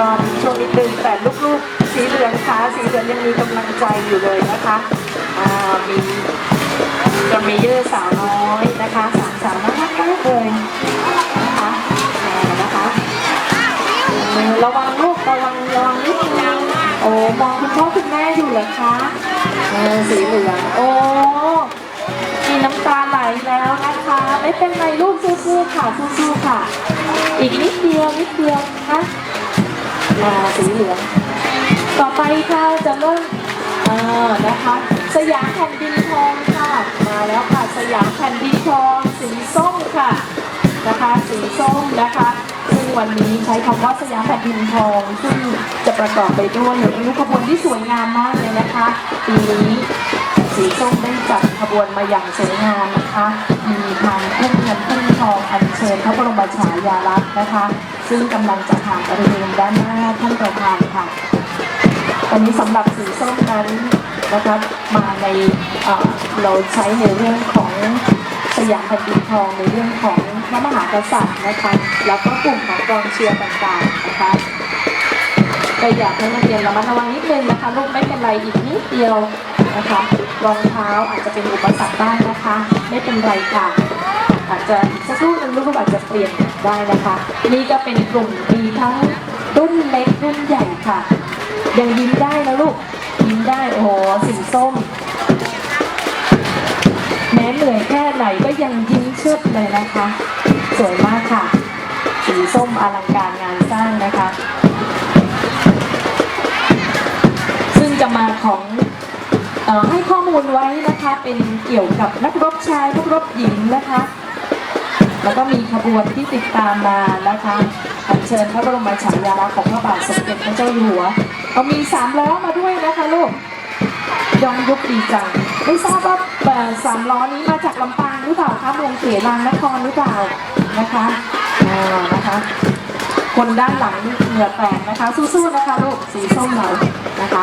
ก็ช่วงนิดนึงแต่ลูกๆ สีเหลืองขาสีเหลืองยังมีกำลังใจอยู่เลยนะคะมีกระเมเยอร์สาวน้อยนะคะสามสาวน่ารักมากเลยนะคะอ่นะคะเออระวังลูกระวังระวังนิดนึงโอ้มองคุณพ่อคุณแม่อยู่เหรอคะสีเหลืองโอ้มีน้ำตาไหลแล้วนะคะ ไม่เป็นไรลูกสู้ๆค่ะสู้ๆค่ะ อีกนิดเดียวนิดเดียวนะ อ่าสีเหลือง ต่อไปค่ะจะเริ่มอ่านะคะ สยามแผ่นดินทองค่ะ มาแล้วค่ะ สยามแผ่นดินทอง สีส้มค่ะ นะคะ สีส้มนะคะ วันนี้ใช้คำว่าสยามแผ่นดินทองซึ่งจะประกอบไปด้วยรูปขบวนที่สวยงามมากเลยนะคะปีนี้สีส้มได้จัดขบวนมาอย่างสวยงามนะคะมีทางพุ่งเงินพุ่งทองอัญเชิญพระบรมฉายาลักษณ์นะคะ ซึ่งกำลังจะผ่านบริเวณด้านหน้าท่านประธานค่ะตอนนี้สำหรับสีส้มนั้นนะคะมาในเอ่อเราใช้ในเรื่องของ ยามแผ่นดินทองในเรื่องของพระมหากษัตริย์นะคะ แล้วก็กลุ่มของกองเชียร์ต่างๆนะคะก็อยากให้นักเรียนระมัดระวังนิดนึงนะคะลูกไม่เป็นไรอีกนิดเดียวนะคะรองเท้าอาจจะเป็นอุปสรรคได้นะคะ ไม่เป็นไรค่ะ อาจจะสักครู่นึงลูกอาจจะเปลี่ยนได้นะคะ นี่ก็เป็นกลุ่มมีทั้งรุ่นเล็กรุ่นใหญ่ค่ะ ยังยิ้มได้นะลูกยิ้มได้โอ้โหสีส้ม ไหนก็ยังยิ้มเชิดเลยนะคะ สวยมากค่ะ สีส้มอลังการงานสร้างนะคะ ซึ่งจะมาของออให้ข้อมูลไว้นะคะเป็นเกี่ยวกับนักรบชายนักรบหญิงนะคะ แล้วก็มีขบวนที่ติดตามมานะคะอัญเชิญพระบรมฉายาลักษณ์ของพระบาทสมเด็จพระเจ้าอยู่หัวเอามีสามล้อมาด้วยนะคะลูก ยองยุคดีจังไม่ทราบว่าสามล้อนี้มาจากลำปางหรือเปล่าคะเมืองเขลางนครหรือเปล่านะคะอ่านะคะคนด้านหลังเหงื่อแตกนะคะสู้ๆนะคะลูกสีส้มเรานะคะ